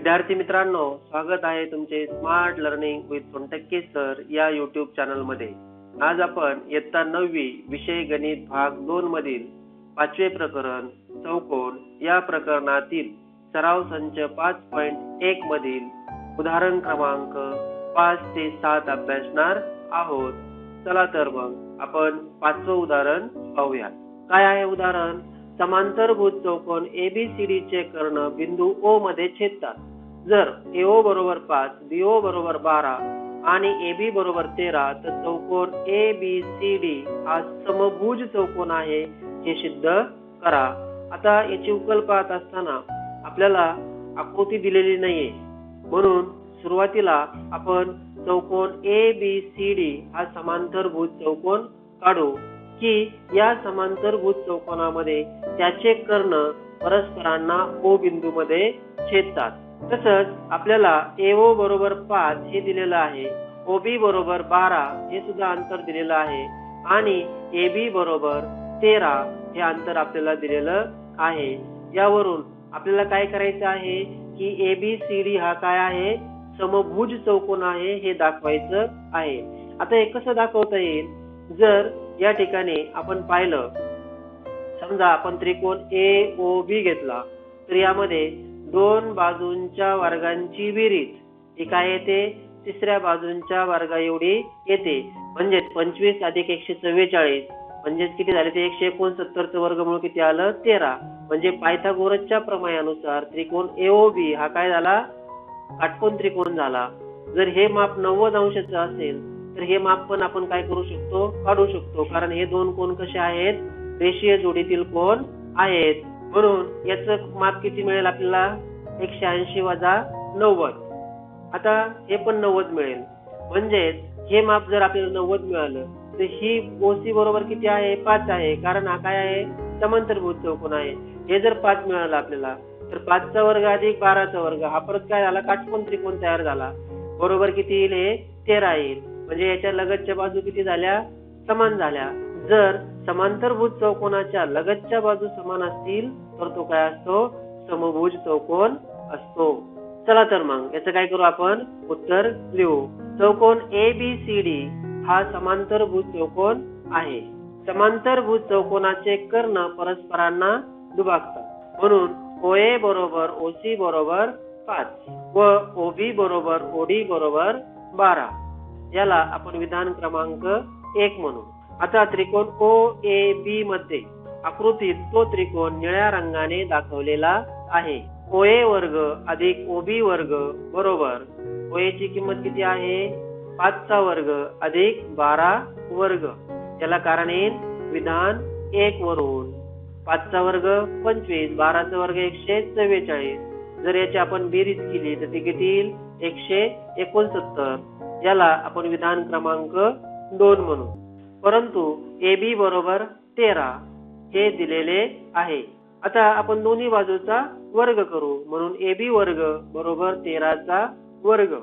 विद्यार्थी मित्रांनो स्वागत आहे तुमचे smart learning with Sontakke sir या युट्यूब चॅनलमध्ये. आज आपण इयत्ता नववी विषय गणित भाग दोन मधील पाचवे प्रकरण चौकोन या प्रकरणातील सराव संच पाच पॉइंट एक मधील उदाहरण क्रमांक पाच ते सात अभ्यासणार आहोत. चला तर मग आपण पाचवं उदाहरण पाहूया काय आहे उदाहरण? समांतरभूत चौकोन एबीसीडी चे कर्ण बिंदू ओ मध्ये छेदतात. जर एओ बरोबर पाच बीओ बरोबर बारा आणि एबी बरोबर तेरा तर चौकोन ए बी सी डी हा समभुज चौकोन आहे हे सिद्ध करा. आता याची उकल पाहत असताना आपल्याला आकृती दिलेली नाहीये. म्हणून सुरुवातीला आपण चौकोन ए बी सी डी हा समांतरभुज चौकोन काढू की या समांतरभुज चौकोनामध्ये त्याचे कर्ण परस्परांना ओ बिंदू मध्ये छेदतात. तसंच आपल्याला एओ बरोबर पाच हे दिलेलं आहे. ओबी बरोबर बारा हे सुद्धा अंतर दिलेलं आहे. आणि एबी बरोबर तेरा हे अंतर आपल्याला दिलेलं आहे. यावरून आपल्याला काय करायचं आहे की एबी सी डी हा काय आहे? समभुज चौकोन आहे हे दाखवायचं आहे. आता हे कसं दाखवता येईल? जर या ठिकाणी आपण पाहिलं समजा आपण त्रिकोण ए ओ बी घेतला तर यामध्ये दोन बाजूंच्या वर्गांची बेरीज एका काय येते तिसऱ्या बाजूंच्या वर्गा एवढी येते. म्हणजेच पंचवीस अधिक एकशे चव्वेचाळीस. म्हणजेच किती झाले ते? एकशे एकोणसत्तरचं वर्गमूळ किती आलं? तेरा. म्हणजे पायथागोरसच्या प्रमाणानुसार त्रिकोण एओबी हा काय झाला? काटकोण त्रिकोण झाला. जर हे माप नव्वद अंशाचं असेल तर हे माप पण आपण काय करू शकतो? काढू शकतो. कारण हे दोन कोण कसे आहेत? रेषीय जोडीतील कोण आहेत? म्हणून याचं माप किती मिळेल आपल्याला? एकशे ऐंशी वजा नव्वद. आता हे पण नव्वद मिळेल. म्हणजेच हे माप जर आपल्याला नव्वद मिळालं तर ही ओसी बरोबर किती आहे? पाच आहे. कारण हा काय आहे? समांतरभूत चौकोन आहे. हे जर पाच मिळालं आपल्याला तर पाचचा वर्ग अधिक बाराचा वर्ग. हा परत काय झाला? काटकोन त्रिकोण तयार झाला. बरोबर किती येईल? हे तेरा येईल. म्हणजे याच्या लगतच्या बाजू किती झाल्या? समान झाल्या. जर समांतरभुज चौकोनाच्या लगतच्या बाजू समान असतील तर तो काय असतो? समभुज चौकोन असतो. चला तर मग याचं काय करू आपण? उत्तर लिहू. चौकोन ए बी सी डी हा समांतरभुज चौकोन आहे. समांतरभुज चौकोनाचे कर्ण परस्परांना दुभागतात. म्हणून ओए बरोबर ओसी बरोबर पाच व ओबी बरोबर ओडी बरोबर बारा. याला आपण विधान क्रमांक एक म्हणू. आता त्रिकोण ओ ए बी मध्ये आकृतीत तो त्रिकोण निळ्या रंगाने दाखवलेला आहे. ओए वर्ग अधिक ओबी वर्ग बरोबर ओए ची किंमत किती आहे? पाचचा वर्ग अधिक बारा वर्ग. याला कारण येईल विधान एक वरून. पाचचा वर्ग पंचवीस बाराचा वर्ग एकशे चव्वेचाळीस. जर याची आपण बेरीज केली तर ती किती येईल? एकशे एकोणसत्तर. याला आपण विधान क्रमांक दोन म्हणू. परंतु ए बी बरोबर तेरा हे दिलेले आहे. आता आपण दोन्ही बाजूचा वर्ग करू. म्हणून ए बी वर्ग बरोबर तेराचा वर्ग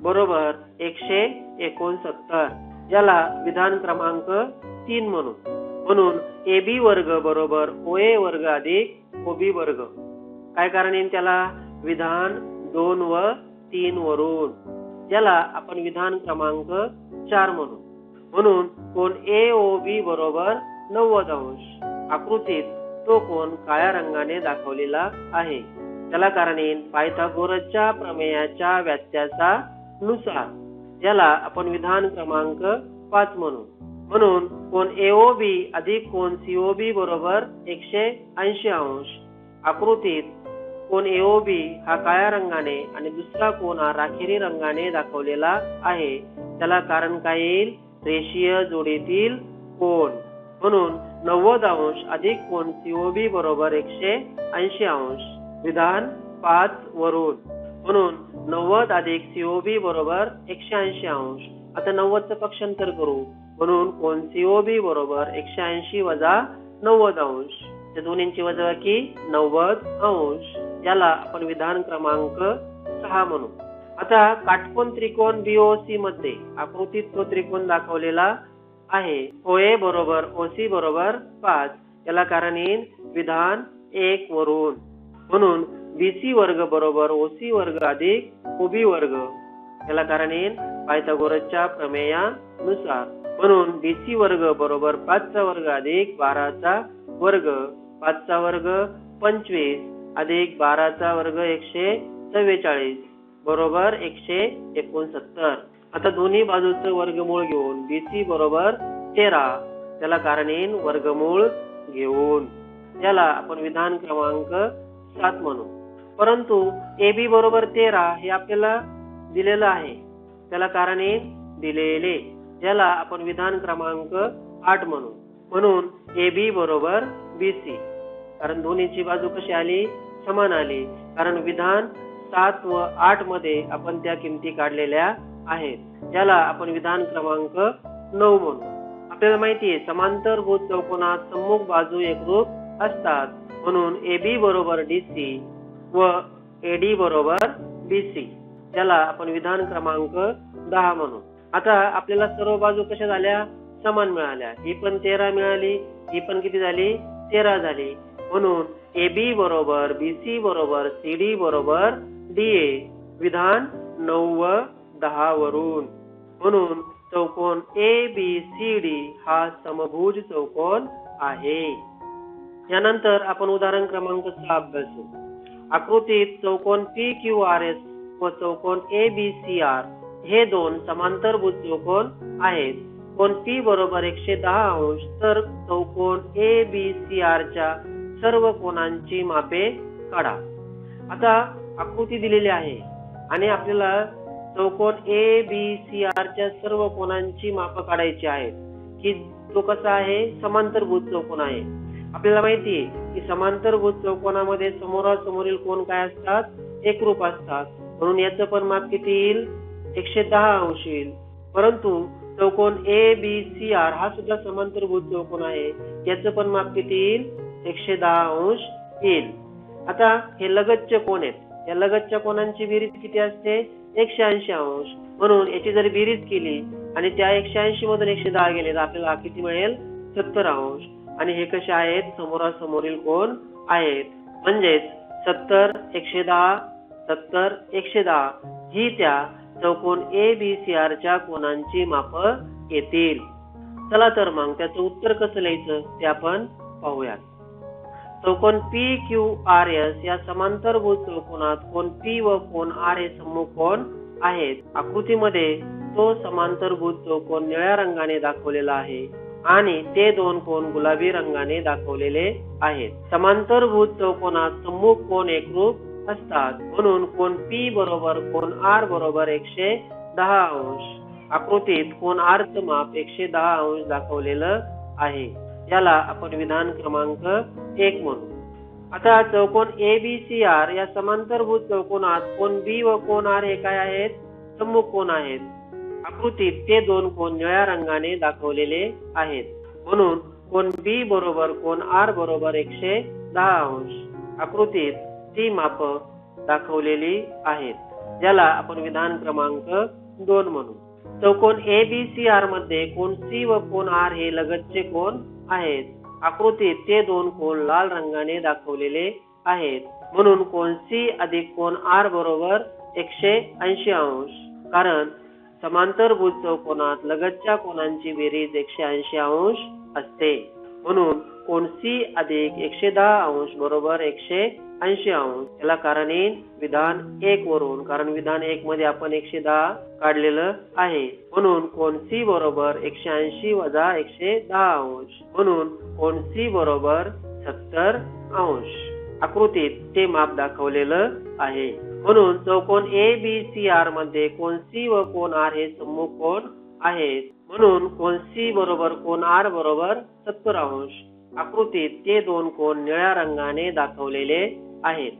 बरोबर एकशे एकोणसत्तर याला विधान क्रमांक तीन म्हणू. म्हणून ए बी वर्ग बरोबर ओ ए वर्ग अधिक ओबी वर्ग. काय कारण येईल त्याला? विधान दोन व तीन वरून. याला आपण विधान क्रमांक चार म्हणू. म्हणून कोण ए ओ बी बरोबर नव्वद अंश. आकृतीत तो कोण काळ्या रंगाने दाखवलेला आहे. त्याला कारण येईल पायथागोरसच्या प्रमेयाच्या व्यात्याचा नुसार याला आपण विधान क्रमांक पाच म्हणू. म्हणून कोण एओबी अधिक कोण सीओबी बरोबर एकशे ऐंशी अंश. आकृतीत कोण एओबी हा काळ्या रंगाने आणि दुसरा कोण हा राखेरी रंगाने दाखवलेला आहे. त्याला कारण काय येईल? रेषीय जोडीतील कोण? म्हणून नव्वद अंश अधिक कोण? सीओबी बरोबर एकशे ऐंशी अंश. विधान पाच वरून. म्हणून नव्वद अधिक सीओबी बरोबर एकशे ऐंशी अंश. आता नव्वदचं पक्षांतर करू. म्हणून कोण? सीओबी बरोबर एकशे ऐंशी वजा नव्वद अंश. त्या दोन्हींची वजा की नव्वद अंश. याला आपण विधान क्रमांक सहा म्हणू. आता काटकोन त्रिकोण बीओसी मध्ये आकृतीत तो त्रिकोण दाखवलेला आहे. ओए बरोबर ओसी बरोबर पाच. याला कारण येईल विधान एक वरून. म्हणून बीसी वर्ग बरोबर ओसी वर्ग अधिक ओबी वर्ग. याला कारण येईल पायथागोरसच्या प्रमेयानुसार. म्हणून बीसी वर्ग बरोबर पाचचा वर्ग अधिक बाराचा वर्ग. पाचचा वर्ग पंचवीस अधिक बाराचा वर्ग एकशे चव्वेचाळीस. बरोबर एकशे एकोणसत्तर. आता दोन्ही बाजूचं वर्गमूळ घेऊन बीसी बरोबर तेरा. त्याला कारण वर्गमूळ घेऊन. याला आपण विधान क्रमांक सात म्हणू. परंतु ए बी बरोबर तेरा हे आपल्याला दिलेलं आहे. त्याला कारण येईल दिलेले. ज्याला आपण विधान क्रमांक आठ म्हणू. म्हणून ए बी बरोबर बी सी कारण दोन्हीची बाजू कशी आली? समान आली. कारण विधान सात व आठमध्ये आपण त्या किमती काढलेल्या आहेत. याला आपण विधान क्रमांक नऊ म्हणू. आपल्याला माहिती आहे समांतर भूत चौकोनात सम्मुख बाजू एकरूप असतात. म्हणून ए बी बरोबर डी सी व एडी बरोबर बी सी त्याला आपण विधान क्रमांक दहा म्हणू. आता आपल्याला सर्व बाजू कशा झाल्या? समान मिळाल्या. ही पण तेरा मिळाली ही पण किती झाली? तेरा झाली. म्हणून ए बी बरोबर बी सी बरोबर सी डी बरोबर डी विधान नऊ व दहा वरून. म्हणून चौकोन ए बी सी डी हा समभुज चौकोन आहे. यानंतर आपण उदाहरण क्रमांक सहा अभ्यासू आकृतीत चौकोन पी क्यू आर एस व चौकोन ए बी सी आर हे दोन समांतरभुज चौकोन आहेत. कोण पी बरोबर एकशे दहा अंश तर चौकोन ए बी सी आर च्या सर्व कोणांची मापे काढा. आता आकृती दिलेली आहे. आणि आपल्याला चौकोन ए बी सी आर च्या सर्व कोणांची माप काढायची आहेत. की तो कसा आहे? समांतरभूत चौकोन आहे. आपल्याला माहिती आहे की समांतरभूत चौकोनामध्ये समोरासमोरील कोण काय असतात? एकरूप असतात. म्हणून याचं पण माप किती येईल? एकशे दहा अंश येईल. परंतु चौकोन ए बी सी आर हा सुद्धा समांतरभूत चौकोन आहे. याचं पण माप किती येईल? एकशे दहा अंश येईल. आता हे लगतचे कोण आहेत. या लगतच्या कोणांची बेरीज किती असते? एकशे ऐंशी अंश. म्हणून याची जर बेरीज केली आणि त्या एकशे ऐंशी मधून एकशे दहा गेले तर आपल्याला किती मिळेल? सत्तर अंश. आणि हे कसे आहेत? समोरासमोरील कोण आहेत? म्हणजेच सत्तर एकशे दहा सत्तर एकशे दहा. ही त्या चौकोन ए बी सी आर च्या कोणांची माप येतील? चला तर मग त्याचं उत्तर कसं लिहायचं? ते आपण पाहूयात. चौकोन पी क्यू आर एस या समांतरभुज चौकोनात कोण पी व कोण आर हे कोण आहेत? आकृतीमध्ये तो समांतरभुज चौकोन निळ्या रंगाने दाखवलेला आहे आणि ते दोन कोण गुलाबी रंगाने दाखवलेले आहेत. समांतरभुज चौकोनात सम्मुख कोण एकरूप असतात? म्हणून कोण पी बरोबर कोण आर बरोबर एकशे दहा अंश. आकृतीत कोण आर च माप एकशे दहा अंश दाखवलेलं आहे. याला आपण विधान क्रमांक एक म्हणू. आता चौकोन ए बी सी आर या समांतरभूत चौकोनात कोण बी व कोण आर हे काय आहेत? सम्मुख कोण आहेत? आकृतीत ते दोन कोण निळ्या रंगाने दाखवलेले आहेत. म्हणून कोण बी बरोबर कोण आर बरोबर एकशे दहा अंश. आकृतीत ती माप दाखवलेली आहेत. ज्याला आपण विधान क्रमांक दोन म्हणू. चौकोन ए बी सी आरमध्ये कोण सी व कोण आर हे लगतचे कोण आहेत. आकृतीत ते दोन कोण लाल रंगाने दाखवलेले आहेत. म्हणून कोण सी अधिक कोण आर बरोबर एकशे ऐंशी अंश. कारण समांतर समांतरभुज चौकोनात लगतच्या कोणांची बेरीज एकशे ऐंशी अंश असते. म्हणून कोणसी अधिक एकशे दहा अंश बरोबर एकशे ऐंशी अंश. याला कारण येईल विधान एक वरून. कारण विधान एक मध्ये आपण एकशे दहा काढलेलं आहे. म्हणून कोणसी बरोबर एकशे ऐंशी वजा एकशे दहा अंश? म्हणून कोणसी बरोबर सत्तर अंश? आकृतीत ते माप दाखवलेलं आहे. म्हणून चौकोन ए बी सी आरमध्ये कोण सी व कोण आर हे सम्मुख कोण आहेत? म्हणून कोण सी बरोबर कोण आर बरोबर सत्तर अंश? आकृतीत ते दोन कोण निळ्या रंगाने दाखवलेले आहेत.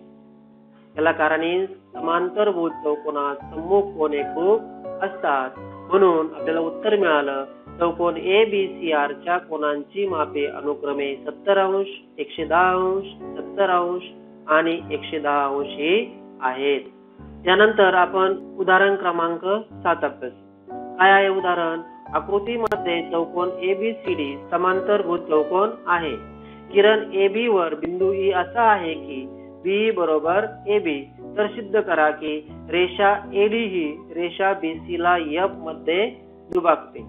कलाकारांनी समांतरभूत चौकोनात सम्मुख कोण एकरूप असतात. म्हणून आपल्याला उत्तर मिळालं चौकोन ए बी सी आर च्या कोणांची मापे अनुक्रमे सत्तर अंश एकशे दहा अंश सत्तर अंश आणि एकशे दहा अंश ही आहेत. त्यानंतर आपण उदाहरण क्रमांक सात अभ्यास काय आहे उदाहरण? आकृतीमध्ये चौकोन ए बी सी डी समांतरभुज चौकोन आहे. किरण ए बी वर बिंदू ई असा आहे की बी बरोबर ए बी तर सिद्ध करा की रेषा एडी ही रेषा BC ला एफमध्ये दुभागते.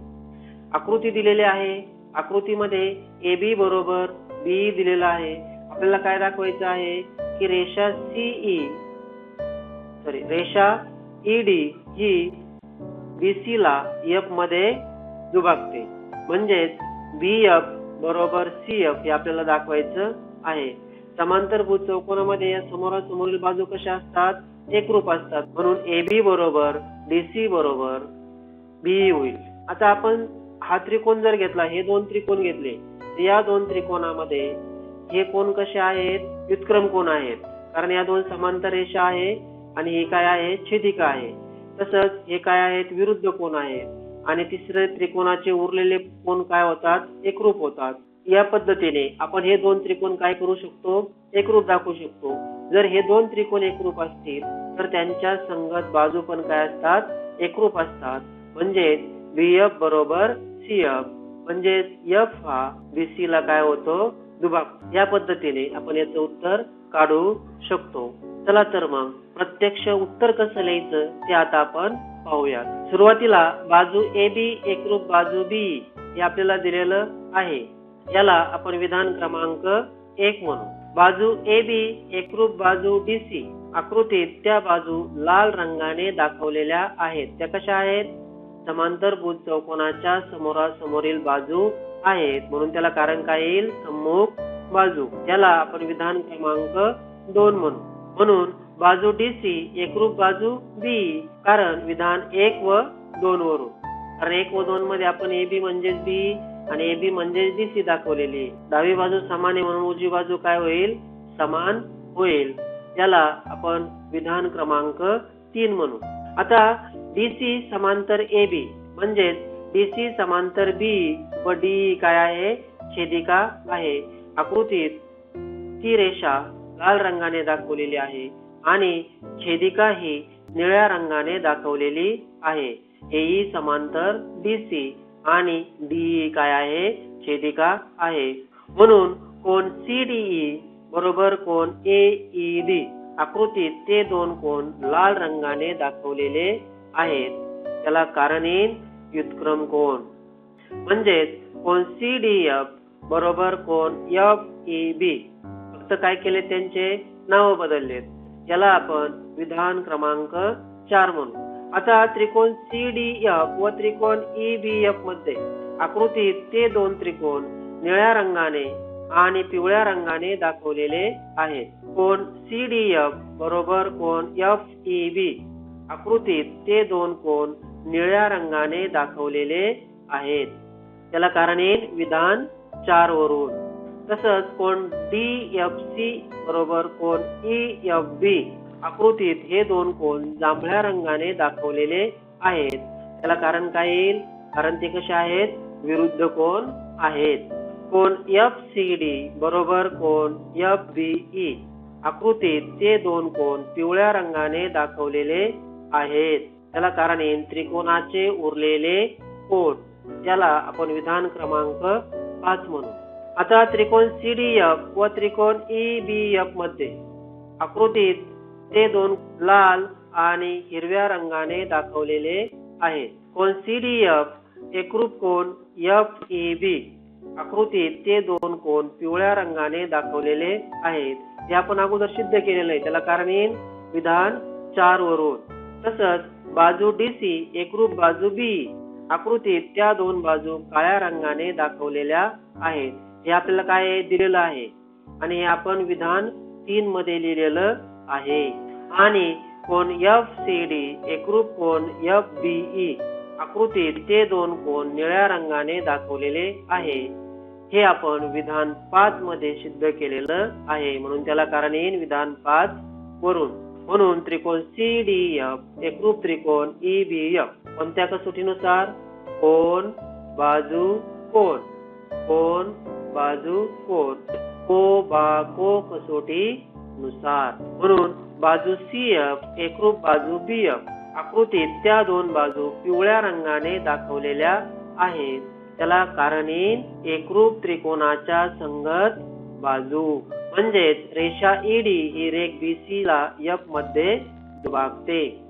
आकृती दिलेली आहे. आकृतीमध्ये ए बी बरोबर बी दिलेला आहे. आपल्याला काय दाखवायचं आहे? की रेषा सीई सॉरी रेषा ईडी ही बीसी ला एफमध्ये दुभागते. म्हणजेच बी एफ बरोबर सी एफ हे आपल्याला दाखवायचं आहे. समांतरभुज चौकोनामध्ये या समोरासमोरील बाजू कशा असतात? एकरूप असतात. म्हणून ए बी बरोबर डीसी बरोबर बी होईल. आता आपण हा त्रिकोण जर घेतला हे दोन त्रिकोण घेतले तर या दोन त्रिकोणामध्ये हे कोण कसे आहेत? व्युत्क्रम कोण आहेत? कारण या दोन समांतर रेषा आहे आणि ही काय आहे? छेदिका आहे. तसंच हे काय आहेत? विरुद्ध कोण आहेत? आणि तिसरे त्रिकोणाचे उरलेले कोण काय होतात? एकरूप होतात. या पद्धतीने आपण हे दोन त्रिकोण काय करू शकतो? एकरूप दाखवू शकतो. जर हे दोन त्रिकोण एकरूप असतील तर त्यांच्या संगत बाजू पण काय असतात? एकरूप असतात. म्हणजेच बीएफ बरोबर सीएफ म्हणजेच एफ हा बी सी ला काय होतो? दुभाग. या पद्धतीने आपण याचं उत्तर काढू शकतो. चला तर मग प्रत्यक्ष उत्तर कसं लिहायचं ते आता आपण पाहूयात. सुरुवातीला बाजू ए बी एकरूप बाजू बी हे आपल्याला दिलेलं आहे. याला आपण विधान क्रमांक एक म्हणू. बाजू ए बी एकरूप बाजू डी सी आकृतीत त्या बाजू लाल रंगाने दाखवलेल्या आहेत. त्या कशा आहेत? समांतर भुज चौकोनाच्या समोरासमोरील बाजू आहेत. म्हणून त्याला कारण काय येईल? सम्मुख बाजू. त्याला आपण विधान क्रमांक दोन म्हणू. म्हणून बाजू डी सी एकरूप बाजू बी कारण विधान एक व दोन वरून. कारण एक व दोन मध्ये आपण ए बी म्हणजेच बी आणि ए बी म्हणजेच डीसी दाखवलेली डावी बाजू समान आहे म्हणून उजवी बाजू काय होईल? समान होईल. त्याला आपण विधान क्रमांक तीन म्हणू. आता डी सी समांतर ए बी म्हणजेच डी सी समांतर बी व डी काय आहे? छेदिका आहे. आकृतीत ती रेषा लाल रंगाने दाखवलेली आहे आणि छेदिका ही निळ्या रंगाने दाखवलेली आहे. एई समांतर डीसी आणि डीई काय आहे? छेदिका आहे. म्हणून कोण सीडीई e बरोबर कोण ए ई डी आकृतीत ते दोन कोण लाल रंगाने दाखवलेले आहेत. त्याला कारण येईल व्युत्क्रम कोण म्हणजेच कोण सी डी एफ बरोबर कोण एफ ई बी फक्त काय केले त्यांचे? नाव बदललेत. याला आपण विधान क्रमांक चार म्हणू. आता त्रिकोण सीडीएफ व त्रिकोण ईबीएफमध्ये आकृतीत ते दोन त्रिकोण निळ्या रंगाने आणि पिवळ्या रंगाने दाखवलेले आहेत. कोण सीडीएफ बरोबर कोण एफ ई बी आकृतीत ते दोन कोण निळ्या रंगाने दाखवलेले आहेत. त्याला कारण येईल विधान चार वरून. तसंच कोण डी एफ सी बरोबर कोण ई एफ बी आकृतीत हे दोन कोण जांभळ्या रंगाने दाखवलेले आहेत. त्याला कारण काय येईल? कारण ते कसे आहेत? विरुद्ध कोण आहेत? कोण एफ सी डी बरोबर कोण एफ बी ई आकृतीत ते दोन कोण पिवळ्या रंगाने दाखवलेले आहेत. त्याला कारण येईल? त्रिकोणाचे उरलेले कोण. त्याला आपण विधान क्रमांक पाच म्हणू. आता त्रिकोण एफ व त्रिकोण एफमध्ये आकृतीत ते दोन लाल आणि हिरव्या रंगाने दाखवलेले आहेत. कोण सी डी एफ एकरूप कोण एफ ई बी आकृतीत ते दोन कोण पिवळ्या रंगाने दाखवलेले आहेत. हे आपण अगोदर सिद्ध केलेलं आहे. त्याला कारण येईल विधान चार वरून. तसंच बाजू डी सी एकरूप बाजू बी आकृतीत त्या दोन बाजू काळ्या रंगाने दाखवलेल्या आहेत. हे आपल्याला काय दिलेलं आहे? आणि हे आपण विधान तीन मध्ये लिहिलेलं आहे. आणि कोण एफ सी डी एकरूप कोण एफ बीई आकृतीत ते दोन कोण निळ्या रंगाने दाखवलेले आहे. हे आपण विधान पाच मध्ये सिद्ध केलेलं आहे. म्हणून त्याला कारण येईल विधान पाच वरून. म्हणून त्रिकोण सी डी एफ एकरूप त्रिकोण ई बी एफ कोणत्या कसोटीनुसार? कोण बाजू कोण कोण बाजू कोण को बा को कसोटी नुसार. म्हणून बाजू सी एफ एकरूप बाजू बी एफ आकृतीत त्या दोन बाजू पिवळ्या रंगाने दाखवलेल्या आहेत. त्याला कारण येईल एकरूप त्रिकोणाच्या संगत बाजू. म्हणजेच रेषा ईडी ही रेख बीसी ला एफमध्ये विभागते